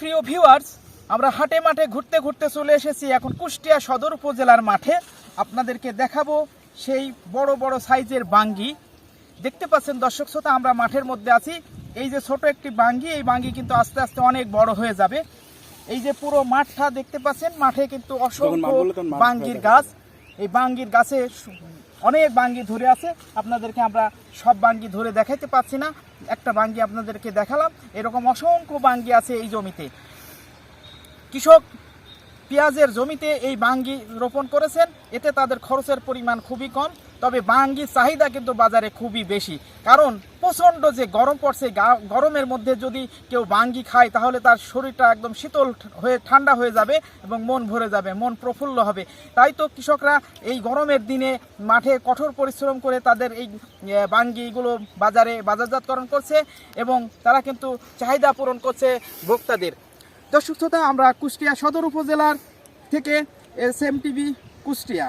প্রিয় ভিউয়ার্স আমরা হাটে মাঠে ঘুরতে ঘুরতে চলে এসেছি এখন কুষ্টিয়া সদর উপজেলার মাঠে। আপনাদেরকে দেখাবো সেই বড় বড় সাইজের বাঙ্গি। দেখতে পাচ্ছেন দর্শক শ্রোতা আমরা মাঠের মধ্যে আছি। এই যে ছোট একটি বাঙ্গি এই বাঙ্গি কিন্তু আস্তে আস্তে অনেক বড় হয়ে যাবে। এই যে পুরো মাঠটা দেখতে পাচ্ছেন মাঠে কিন্তু অসংখ্য বাঙ্গির গাছ। এই বাঙ্গির গাছে অনেক বাঙ্গি ধরে আছে। আপনাদেরকে আমরা সব বাঙ্গি ধরে দেখাইতে পাচ্ছি না। একটা বাঙ্গি আপনাদেরকে দেখালাম। এরকম অসংখ্য বাঙ্গি আছে এই জমিতে। কৃষক পেঁয়াজের জমিতে এই বাঙ্গি রোপণ করেছেন, এতে তাদের খরচের পরিমাণ খুবই কম, তবে বাঙ্গির চাহিদা কিন্তু বাজারে খুবই বেশি। কারণ প্রচণ্ড যে গরম পড়ছে গরমের মধ্যে যদি কেউ বাঙ্গি খায়, তাহলে তার শরীরটা একদম শীতল হয়ে, ঠান্ডা হয়ে যাবে এবং মন ভরে যাবে, মন প্রফুল্ল হবে। তাই তো কৃষকরা এই গরমের দিনে মাঠে কঠোর পরিশ্রম করে তাদের এই বাঙ্গিগুলো বাজারে বাজারজাতকরণ করছে এবং তারা কিন্তু চাহিদা পূরণ করছে ভোক্তাদের। দর্শক শ্রোতা আমরা কুষ্টিয়া সদর উপজেলার থেকে এস এম টিভি কুষ্টিয়া